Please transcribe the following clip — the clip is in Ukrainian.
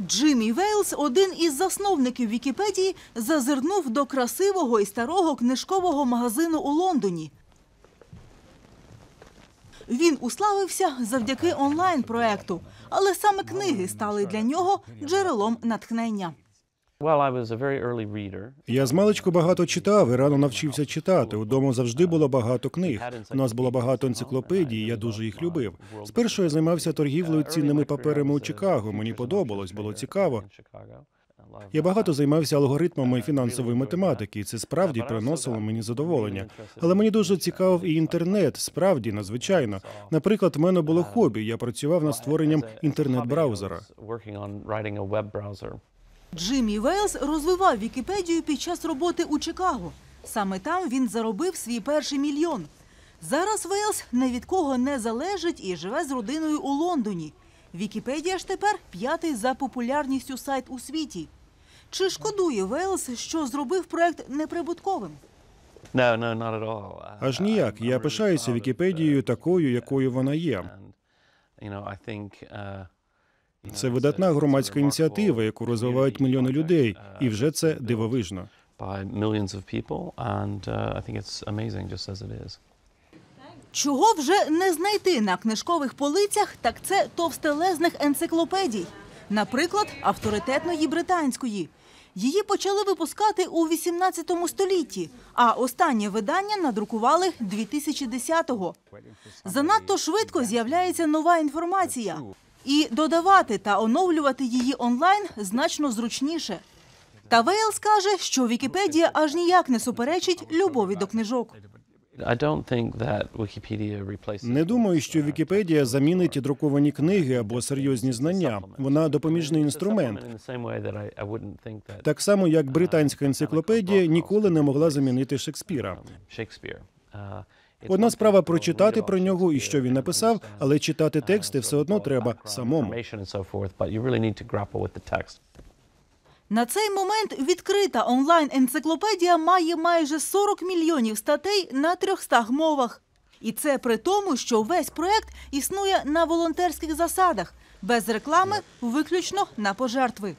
Джиммі Вейлс, один із засновників Вікіпедії, зазирнув до красивого і старого книжкового магазину у Лондоні. Він уславився завдяки онлайн-проекту, але саме книги стали для нього джерелом натхнення. Я змалечку багато читав і рано навчився читати. Удома завжди було багато книг. У нас було багато енциклопедій, я дуже їх любив. Спершу я займався торгівлею цінними паперами у Чикаго. Мені подобалось, було цікаво. Я багато займався алгоритмами фінансової математики, і це справді приносило мені задоволення. Але мені дуже цікавив і інтернет, справді надзвичайно. Наприклад, в мене було хобі. Я працював над створенням інтернет-браузера. Джиммі Вейлс розвивав Вікіпедію під час роботи у Чикаго. Саме там він заробив свій перший мільйон. Зараз Вейлс не від кого не залежить і живе з родиною у Лондоні. Вікіпедія ж тепер п'ятий за популярністю сайт у світі. Чи шкодує Вейлс, що зробив проект неприбутковим? No, no, not at all. Uh, Аж ніяк. Я пишаюся Вікіпедією такою, якою вона є. Це видатна громадська ініціатива, яку розвивають мільйони людей, і вже це дивовижно. uh. Чого вже не знайти на книжкових полицях, так це товстелезних енциклопедій. Наприклад, авторитетної британської. Її почали випускати у 18 столітті, а останнє видання надрукували 2010-го. Занадто швидко з'являється нова інформація. І додавати та оновлювати її онлайн значно зручніше. Та Вейлс каже, що Вікіпедія аж ніяк не суперечить любові до книжок. Не думаю, що Вікіпедія замінить друковані книги або серйозні знання. Вона допоміжний інструмент. Так само, як британська енциклопедія ніколи не могла замінити Шекспіра. Одна справа прочитати про нього і що він написав, але читати тексти все одно треба самому. На цей момент відкрита онлайн-енциклопедія має майже 40 мільйонів статей на 300 мовах. І це при тому, що весь проект існує на волонтерських засадах, без реклами, виключно на пожертви.